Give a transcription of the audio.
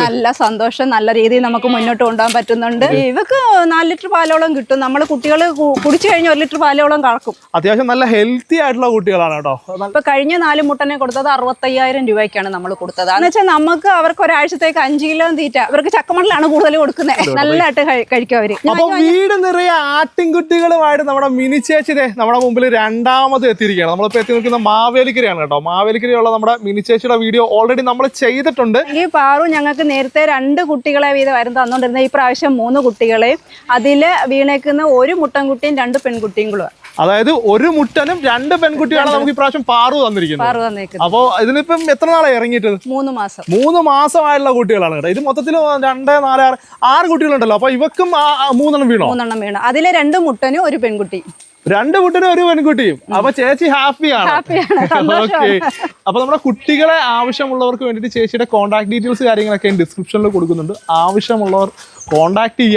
നല്ല സന്തോഷം നല്ല രീതിയിൽ നമുക്ക് മുന്നോട്ട് കൊണ്ടുപോകാൻ പറ്റുന്നുണ്ട്. ഇവക്ക് നാല് ലിറ്റർ പാലോളം കിട്ടും. നമ്മൾ കുട്ടികൾ കുടിച്ചു കഴിഞ്ഞ ഒരു ലിറ്റർ പാലോളം കളക്കും അത്യാവശ്യം നല്ല ഹെൽത്തി ആയിട്ടുള്ള കുട്ടികളാണ് കേട്ടോ. ഇപ്പൊ കഴിഞ്ഞ നാല് മുട്ടനെ കൊടുത്തത് അറുപത്തയ്യായിരം രൂപയ്ക്കാണ് നമ്മൾ കൊടുത്തത്. എന്ന് വെച്ചാൽ നമുക്ക് അവർക്ക് ഒരാഴ്ചത്തേക്ക് അഞ്ച് കിലോ തീറ്റ ഇവർക്ക് ചക്കമണ്ണിലാണ് കൂടുതൽ കൊടുക്കുന്നത് നല്ലതായിട്ട് കഴി- കഴിക്കും അവർ. അപ്പൊ വീട് നിറയെ ആട്ടിൻകുട്ടികളുമായിട്ട് നമ്മുടെ മിനി ചേച്ചിനെ നമ്മുടെ മുമ്പിൽ രണ്ടാമത് എത്തിയിരിക്കുകയാണ്. നമ്മളിപ്പോ എത്തി നിൽക്കുന്ന മാവേലിക്കരയാണ് കേട്ടോ. മാവേലിക്കരയുള്ള നമ്മുടെ മിനി ചേച്ചിയുടെ വീഡിയോ ഓൾറെഡി നമ്മൾ ചെയ്തിട്ടുണ്ട്. ഈ പാറു ഞങ്ങൾക്ക് നേരത്തെ രണ്ട് കുട്ടികളെ വീതമായിരുന്നു തന്നുകൊണ്ടിരുന്നത്. ഈ പ്രാവശ്യം മൂന്ന് കുട്ടികളെ. അതിൽ വീണേക്കുന്ന ഒരു മുട്ടൻകുട്ടിയും രണ്ട് പെൺകുട്ടിയും കൂടെ അതായത് ഒരു മുട്ടനും രണ്ട് പെൺകുട്ടിയാണ് നമുക്ക് ഇപ്രാവശ്യം പാറു തന്നിരിക്കുന്നത്. അപ്പോ ഇതിനിപ്പം എത്ര നാളെ ഇറങ്ങിയിട്ട്? മൂന്ന് മാസം. മൂന്ന് മാസമായുള്ള കുട്ടികളാണ് കേട്ടോ. ഇത് മൊത്തത്തിൽ രണ്ട് നാല് ആറ് ആറ് കുട്ടികളുണ്ടല്ലോ. അപ്പൊ ഇവക്കും മൂന്നെണ്ണം വീണോ? മൂന്നെണ്ണം വീണോ. അതിലെ രണ്ട് മുട്ടനും ഒരു പെൺകുട്ടി. രണ്ട് കുട്ടിനും ഒരു പെൺകുട്ടിയും. അപ്പൊ ചേച്ചി ഹാപ്പിയാണ് ഓക്കെ അപ്പൊ നമ്മുടെ കുട്ടികളെ ആവശ്യമുള്ളവർക്ക് വേണ്ടിയിട്ട് ചേച്ചിയുടെ കോൺടാക്ട് ഡീറ്റെയിൽസ് കാര്യങ്ങളൊക്കെ ഡിസ്ക്രിപ്ഷനിൽ കൊടുക്കുന്നുണ്ട്. ആവശ്യമുള്ളവർ കോൺടാക്ട് ചെയ്യുക